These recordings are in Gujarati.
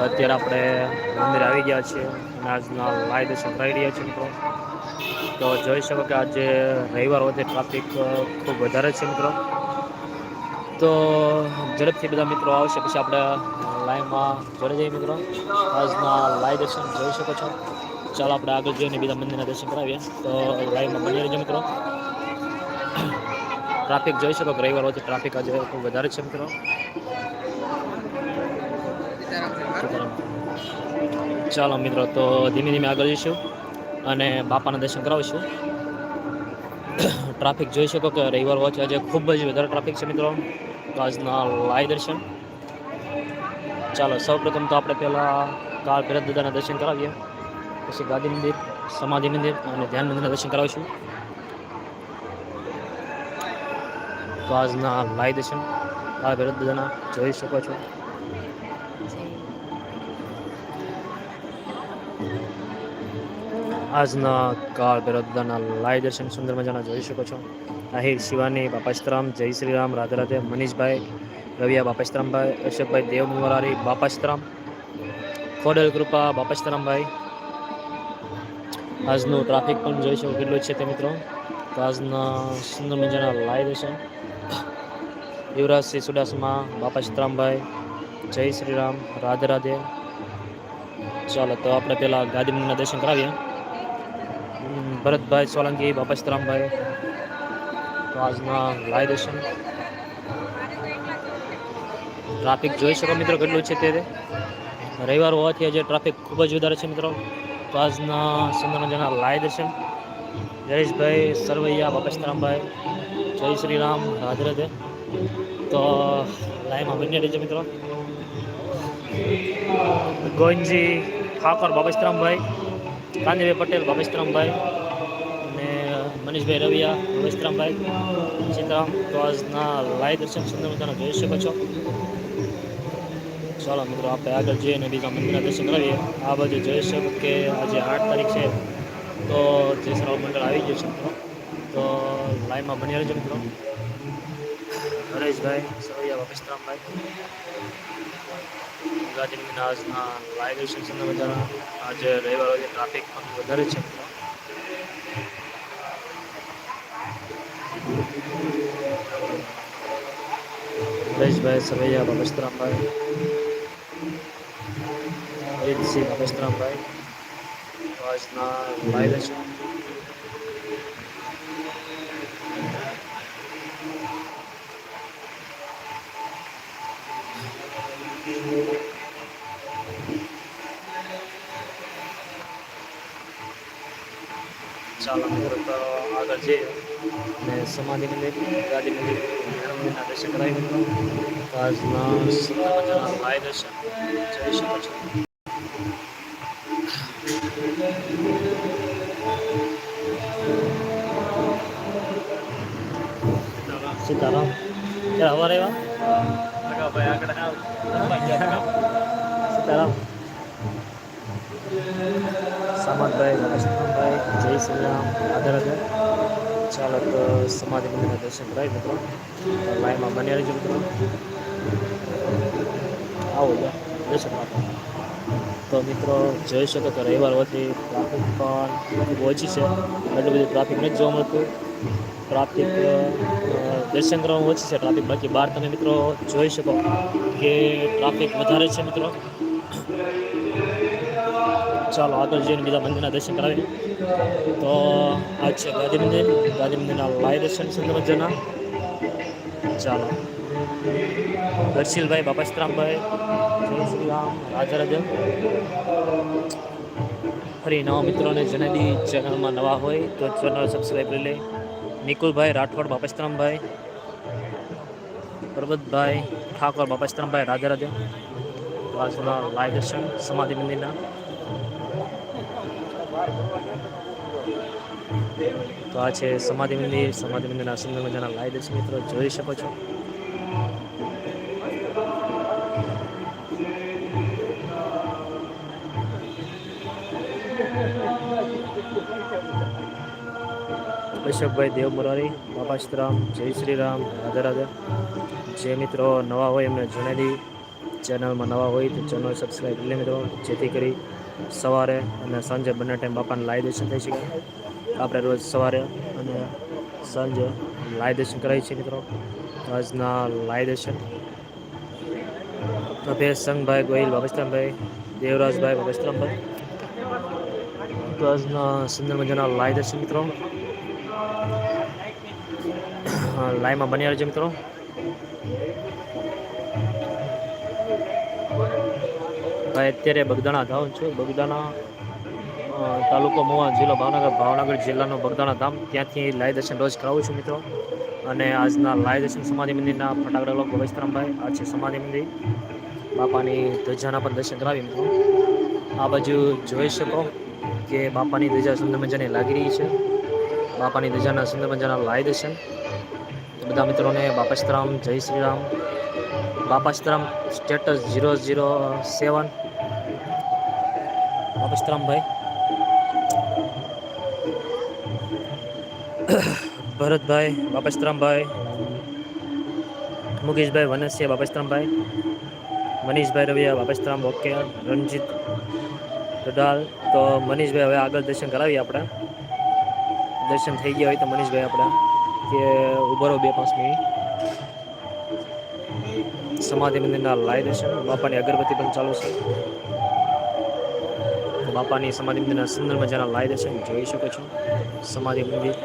તો અત્યારે આપણે મંદિર આવી ગયા છીએ. અને આજના લાઈવ કરી રહ્યા છીએ મિત્રો. તો જોઈ શકો કે આજે રવિવાર વખતે ટ્રાફિક ખૂબ વધારે છે મિત્રો. તો ઝડપથી બધા મિત્રો આવશે, પછી આપણે લાઈવમાં જોડે જઈએ મિત્રો. આજના લાઈવ દર્શન જોઈ શકો છો. ચાલો આપણે આગળ જઈને બીજા મંદિરના દર્શન કરાવીએ. તો લાઈવમાં બની રહેજો મિત્રો. ટ્રાફિક જોઈ શકો કે રવિવાર વખતે ટ્રાફિક આજે ખૂબ વધારે છે મિત્રો. ચાલો મિત્રો, તો ધીમે ધીમે આગળ જઈશું અને બાપાના દર્શન કરાવીશું. ટ્રાફિક જોઈ શકો કે રવિવાર વચ્ચે આજે ખૂબ જ વધારે ટ્રાફિક છે મિત્રો. આજના લાઈવ દર્શન. ચાલો, સૌપ્રથમ તો આપણે પહેલાં કાળ ભૈરવ દાદાના દર્શન કરાવીએ. પછી ગાંધી મંદિર, સમાધિ મંદિર અને ધ્યાન મંદિરના દર્શન કરાવીશું. તો આજના લાઈવ દર્શન. કાળ ભૈરવ દાદાના જોઈ શકો છો. આજના કાળ ભૈરવ દાદાના લાઈવ દર્શન સુંદર મજાના જોઈ શકો છો. આહિર શિવાની, બાપાશ્રામ, જય શ્રી રામ રાધે રાધે, મનીષભાઈ, રવિયા, બાપાશ્રામભાઈ, અશોકભાઈ દેવ મુરારી બાપાશ્રામ, ખોડલ કૃપા, બાપાશ્રામભાઈ. આજનું ટ્રાફિક પણ જોઈ શકો કેટલું છે તે મિત્રો. તો આજના સુંદર મજાના લાઈવ દર્શન. યુવરાજસિંહ સુડાસમા બાપાશ્રામભાઈ, જય શ્રી રામ રાધે રાધે. ચાલો, તો આપણે પહેલાં ગાદીમંદિરના દર્શન કરાવીએ. ભરતભાઈ સોલંકી બાપસ્તરામભાઈ તો આજના લાઈવ દર્શન ટ્રાફિક જોઈ શકો મિત્રો કેટલું છે તે રવિવાર હોવાથી આજે ટ્રાફિક ખૂબ જ વધારે છે મિત્રો. તો આજના સુંદર મજાના લાઈવ દર્શન જયેશભાઈ, સરવૈયા બાપસ્તરામભાઈ જય શ્રી રામ રાધે રાધે. તો લાઈવમાં બન્યા રહેજો મિત્રો. ગોવિંદજી ઠાકોર બાપસ્તરામભાઈ કાંતિભાઈ પટેલ બાપસ્તરામભાઈ અને મનીષભાઈ રવિયા બાપસ્તરામભાઈ સીતારામ, તો આજના લાઈવ દર્શન સુંદર મજાના જોઈ શકો છો. ચાલો મિત્રો, આપણે આગળ જઈએ અને બીજા મંદિરના દર્શન કરાવીએ. આ બાજુ જોઈ શકો કે આજે આઠ તારીખ છે, તો જે શ્રાવણ મંડળ આવી ગયું છે મિત્રો. તો લાઈવમાં બની રહેજો મિત્રો. હરેશભાઈ સરવૈયા બાપસ્તરામભાઈ લાઈવ દર્શન સુંદર મજાના આજે રવિવાર હોય ટ્રાફિક પણ વધારે છે. નરેશભાઈ સરવૈયા બાબસ્તરામભાઈ રીતસિંહ બાબસ્તરામભાઈ આજના દર્શન ચાલો મુહૂર્ત આગળ જઈએ. અને સમાધિ મંદિર ગાંધી મંદિર મંદિરના દર્શન કરાવી તો આજના સુંદર લાય દર્શન. જઈ શકો છો સીતારામ ક્યારે હવા રહેવા? સીતારામ. સામંતભાઈ રમેશભાઈ જય શ્રી રામ આદર. રાધે ચાલો તો સમાધિ મંદિરના દર્શન કરાવી મિત્રો. લાઈનમાં બની રહેજો મિત્રો. આવો દર્શન તો મિત્રો, જોઈ શકો તો રવિવાર હોવાથી ટ્રાફિક પણ ખૂબ ઓછી છે. એટલું બધું ટ્રાફિક નથી જોવા મળતું. ટ્રાફિક દર્શન કરવામાં ઓછી છે ટ્રાફિક બાકી બહાર તમે મિત્રો જોઈ શકો કે ટ્રાફિક વધારે છે મિત્રો. ચાલો આગળ જઈને બીજા મંદિરના દર્શન કરાવીએ. તો આ છે ગાંધી મંદિર. ગાંધી મંદિરના લાય દર્શન સુંદર મજાના ચાલો. દર્શીલભાઈ બાપાસ્તરામભાઈ જય શ્રી રામ રાજા રાજા ફરી નવા મિત્રોને જનદી ચેનલમાં નવા હોય તો ચેનલ સબસ્ક્રાઈબ કરી લે. નિકુલભાઈ, રાઠોડ બાપાશ્રામભાઈ પર્વતભાઈ, ઠાકોર બાપાશ્રામભાઈ રાજા રાજા આજના લાય દર્શન સમાધિ મંદિરના. તો આ છે સમાધિ મંદિર, સમાધિ મંદિરના સુંદર મજાના લાઈ દર્શન મિત્રો, જોઈ શકો છો. અશોકભાઈ દેવ મુરારી બાપાશ્રામ જય શ્રી રામ રાધા રાધા. જે મિત્રો નવા હોય એમને જણાવી ચેનલમાં નવા હોય તો ચેનલ સબસ્ક્રાઈબ લે મિત્રો, જેથી કરી સવારે અને સાંજે બંને ટાઈમ બાપાને લાય દર્શન થઈ શકે આપણે રોજ સવારે અને સાંજે લાય દર્શન કરાવીએ છીએ મિત્રો. આજના લાય દર્શન. અભેશ સંઘભાઈ ગોહિલ બાબસ્તરામભાઈ દેવરાજભાઈ બાબસ્તરામભાઈ તો આજના સુંદર મજાના લાય દર્શન મિત્રો. લાઈવમાં બન્યા રહેજો મિત્રો. ભાઈ, અત્યારે બગદાણા ધામ છું. બગદાણા તાલુકો મોવા જિલ્લો ભાવનગર. ભાવનગર જિલ્લાનો બગદાણા ધામ. ત્યાંથી લાય દર્શન રોજ કરાવું છું મિત્રો. અને આજના લાઈ દર્શન સમાધિ મંદિરના ફટાકડા લોકો વૈષ્ણવભાઈ આ છે સમાધિ મંદિર. બાપાની ધજાના પણ દર્શન કરાવી મિત્રો. આ બાજુ જોઈ શકો કે બાપાની ધજા સુંદર મજાની લાગી રહી છે. બાપાની ધજાના સુંદર મજાના લાય દર્શન. બધા મિત્રોને Bapasitaram Jai Shri Ram. Bapasitaram status zero zero seven બાપસ્તરામભાઈ Bharatbhai બાપસ્તરામભાઈ મુકેશભાઈ વનસ્ય બાપસ્તરામભાઈ મનીષભાઈ રવિયા બાપસ્તરામ ઓકે રણજીત ડડાલ તો મનીષભાઈ હવે આગળ દર્શન કરાવીએ આપણે। દર્શન થઈ ગયા હોય તો મનીષભાઈ આપણે, કે ઊભો રહો બે પાંચ મિનિટ। સમાધિ મંદિરના લાઈ દર્શન બાપાની અગરબત્તી પણ ચાલુ છે. બાપાની સમાધિ મંદિરના સુંદર મજાના લાઈ દર્શન જોઈ શકો છો. સમાધિ મંદિર.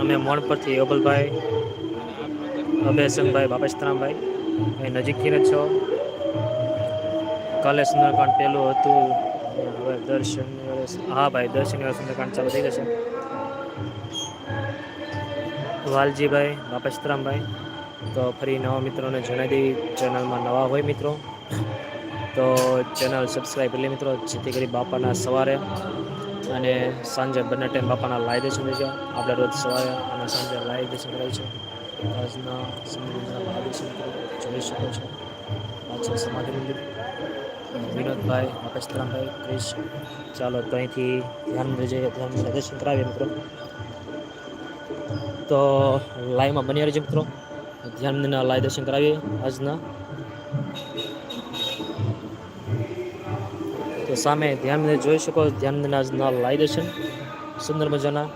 અમે મોણ પરથી અબલભાઈ અભયસંગભાઈ બાપેશરામભાઈ એ નજીકથી જ છો. કાલે સુંદરકાંડ પહેલું હતું. હવે દર્શન, હા ભાઈ, દર્શન સુંદરકાંડ ચાલુ થઈ જશે. વાલજીભાઈ બાપસ્તરામભાઈ. તો ફરી નવા મિત્રોને જણાવી દેવી ચેનલમાં નવા હોય મિત્રો. તો ચેનલ સબસ્ક્રાઈબ કરી મિત્રો, જેથી કરી બાપાના સવારે અને સાંજે બંને ટાઈમ બાપાના લાઈ દર્શન જાય. આપણે રોજ સવારે અને સાંજે લાઈ દર્શન કરાય છે. આજના દર્શન જોઈ શકો છો. પાછળ સમાધિ મંદિર. વિનોદભાઈ આકાશરામભાઈ ક્રિશ. ચાલો તો અહીંથી ધ્યાન જઈએ ધ્યાન દર્શન કરાવીએ મિત્રો. તો લાઈવમાં બની રહેજો મિત્રો. ધ્યાન મંદિરના લાઈ દર્શન કરાવીએ આજના. તો સામે ધ્યાન મંદિર જોઈ શકો, ધ્યાન આજના લાઈવ દર્શન. સુંદર મજાના.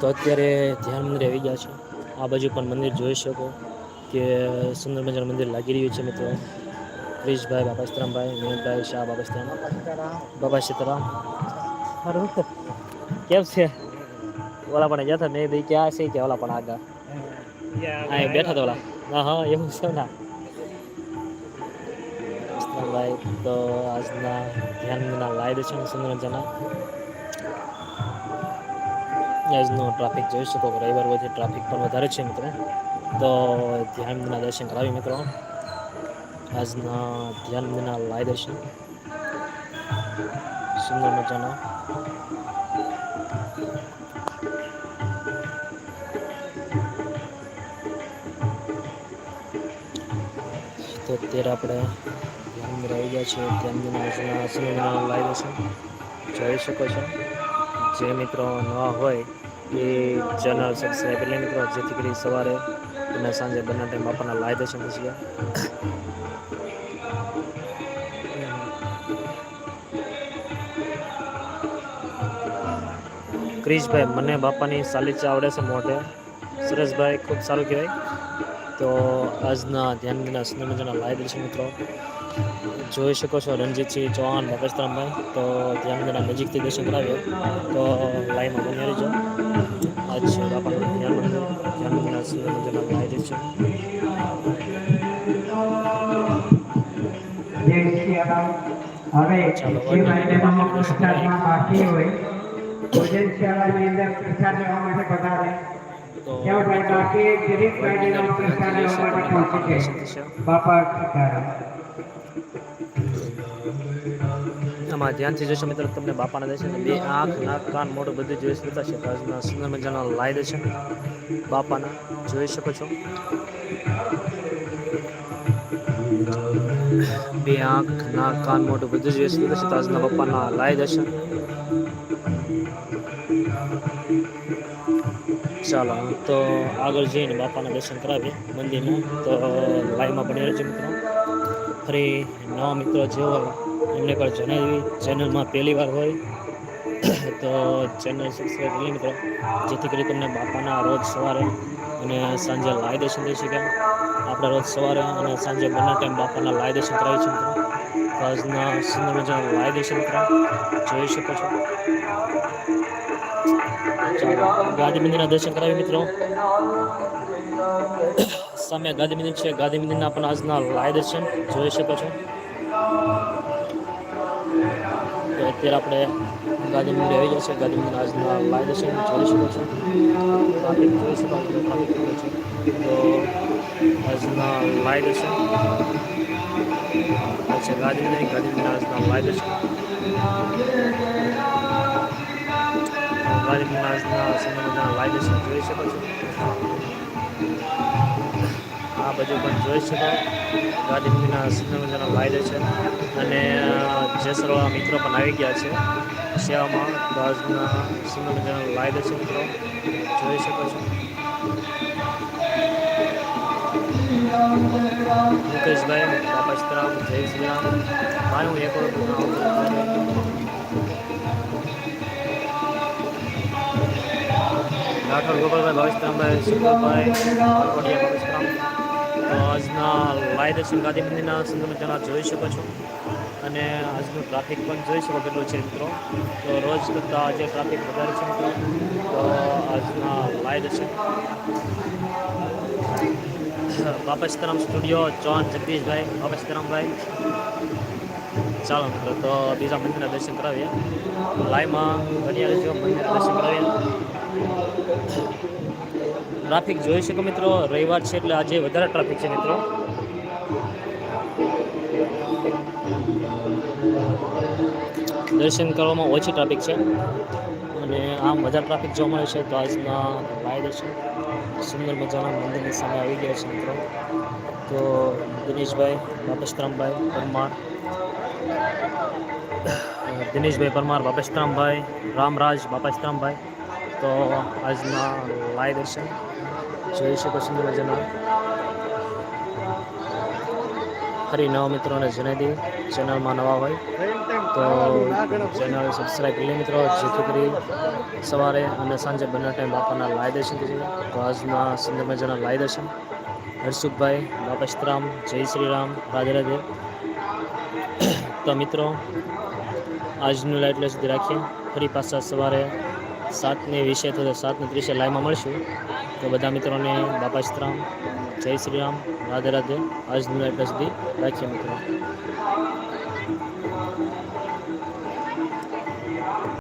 તો અત્યારે ધ્યાન મંદિર આવી ગયા છે. આ બાજુ પણ મંદિર જોઈ શકો. કે સુંદર મજાનું મંદિર લાગી રહ્યું છે મિત્રો. ક્રિશભાઈ બાબાસ્તરામભાઈ વિનોદભાઈ, શાહ બાબાસ્તરામ બાબા સીતારામ. સારું કેમ છે? ઓલા પણ જતા મેં ભાઈ ક્યાં છે કે ઓલા પણ આગળ. હા બેઠા તો ઓલા. હા હા, એવું છે ના. ભાઈ તો આજના ધ્યાનના લાઈ છે સુંદર મજાના. આજનો ટ્રાફિક જોઈ શકો રવિવાર વચ્ચે ટ્રાફિક પણ વધારે છે મિત્રો. તો ધ્યાન મંદિરના દર્શન કરાવી મિત્રો આજના ધ્યાન મંદિરના લાય દર્શન સુંદર મજાના તો અત્યારે આપણે ધ્યાન રહી ગયા છે ધ્યાન મંદિરના સુંદર લાય દર્શન જોઈ શકો છો જે મિત્રો નવા હોય એ ચેનલ સબસ્ક્રાઈબ કરી મિત્રો જેથી કરી સવારે અને સાંજે બંને ટાઈમ બાપાના લાઈ દર્શન થશે ક્રિશભાઈ, મને બાપાની સાલિચા આવડે છે મોઢે. સુરેશભાઈ, ખૂબ સારું કહેવાય. તો આજના ધ્યાનના સુંદર મજાના લાઈ દર્શન મિત્રો. જોઈ શકો છો રણજીતસિંહ ચૌહાણ બાપસ્તરામભાઈ તો ધ્યાનના નજીકથી દર્શન કરાવ્યો તો લાઈનમાં બની રહેજો. આજ જે મહિનામાં પ્રસાદમાં બાકી હોય. ભોજન શાળાની અંદર પ્રસાદ લેવા માટે પધારે. ત્યાં ભાઈ બાકી દરેક મહિનામાં પ્રસાદ લેવા માટે પહોંચી છે બાપા આમાં ધ્યાનથી જોશો મિત્રો તમને બાપાના દર્શન બે આંખ નાક કાન મોઢું બધું જોઈ શકતા છે સુંદર મજાના લાઈ દર્શન બાપાના જોઈ શકો છો. બે આંખ, નાક, કાન, મોઢું બધું જ વ્યવસ્થિત હશે તો આજના બાપાના લાય દર્શન ચાલો તો આગળ જઈને બાપાના દર્શન કરાવીએ મંદિરમાં તો લાઈવમાં બની રહેજો મિત્રો. ફરી નવા મિત્રો જે હોય, એમને પણ જણાવી ચેનલમાં પહેલી વાર હોય, તો ચેનલ સબસ્ક્રાઈબ કરી મિત્રો. જેથી કરી તમને બાપાના રોજ સવારે અને સાંજે લાય દર્શન થઈ શકે. આપણે રોજ સવારે અને સાંજે બંને ટાઈમ બાપાના લાય દર્શન કરાવી છે તો આજના સુંદર મજાના લાય દર્શન કરાવ. જોઈ શકો છો. ગાંધી મંદિરના દર્શન કરાવી મિત્રો. સામે ગાંધી મંદિર છે. ગાંધી મંદિરના પણ આજના લાય દર્શન જોઈ શકો છો. તો અત્યારે આપણે ગાંધી મંદિર આવી જશે ગાંધી મંદિર આજના લાઈવ દર્શન જોઈ શકો છો. ટ્રાફિક જોઈ શકો છો ટ્રાફિક છે તો આજના લાઈવ દર્શન અચ્છા ગાંધી મંદિર ગાંધી મંદિર આજના લાઈવ દર્શન ગાંધી મંદિર આજના સમયના લાઈવ જોઈ શકો છો. આ બધું પણ જોઈ શકો. ગાંધીજીના સુંદર છે. અને જે જેસરવાળા મિત્રો પણ આવી ગયા છે, સેવામાં તો આજના સુંદર છે લાઈવ દર્શન મિત્રો. જોઈ શકો છો. મુકેશભાઈ, બાપા સીતારામ જય શ્રીરામ ભાઈ હું એક રાઠોડ ગોપાલભાઈ ભાવેશરામભાઈ સુંદરભાઈ કોટિયા ભાવેશરામ તો આજના લાઈવ દર્શન ગાંધી મંદિરના સંદર્ભમાં જણા જોઈ શકો છો. અને આજનું ટ્રાફિક પણ જોઈ શકો કેટલું છે મિત્રો. તો રોજ કરતાં આજે ટ્રાફિક વધારે છે મિત્રો. તો આજના લાઈવ દર્શન બાપસ્તરામ સીતારામ સ્ટુડિયો ચૌહાણ જગદીશભાઈ બાપસ્તરામભાઈ સીતારામભાઈ ચાલો મિત્રો, તો બીજા મંદિરના દર્શન કરાવીએ. લાઈમાં રહેજો, મંદિરના દર્શન કરાવીએ. ટ્રાફિક જોઈ શકો મિત્રો, રવિવાર છે એટલે આજે વધારે ટ્રાફિક છે મિત્રો. દર્શન કરવામાં ઓછી ટ્રાફિક છે. અને આમ વધારે ટ્રાફિક જોવા મળે છે તો આજના ફાયદો દર્શન, સુંદર મજાના મંદિરની સામે આવી ગયા છે મિત્રો. તો દિનેશભાઈ બાપસ્તરામભાઈ પરમાર દિનેશભાઈ, પરમાર બાપસ્તરામભાઈ રામરાજ, બાપેશરામભાઈ. તો આજના લાઈવ દર્શન. જોઈ શકો સુંદર મજાના ફરી નવા મિત્રોને જણાવી દઈએ. ચેનલમાં નવા હોય તો ચેનલ સબસ્ક્રાઈબ કરી મિત્રો, જેથી કરી સવારે અને સાંજે બંને ટાઈમ બાપાના લાઈવ દર્શન થઈ તો આજના સુંદર મજાના લાઈવ દર્શન હર્ષુખભાઈ બાપા સીતરામ જય શ્રી રામ રાધે રાધે. તો મિત્રો, આજનું લાઈટ એટલે સુધી રાખીએ. ફરી પાછા સવારે સાતને વીસે તો સાતને ત્રીસે લાઈવમાં મળશું. તો બધા મિત્રોને બાપા સીતરામ જય શ્રી રામ, રાધે રાધે. લાઈવ એટલે સુધી રાખીએ મિત્રો.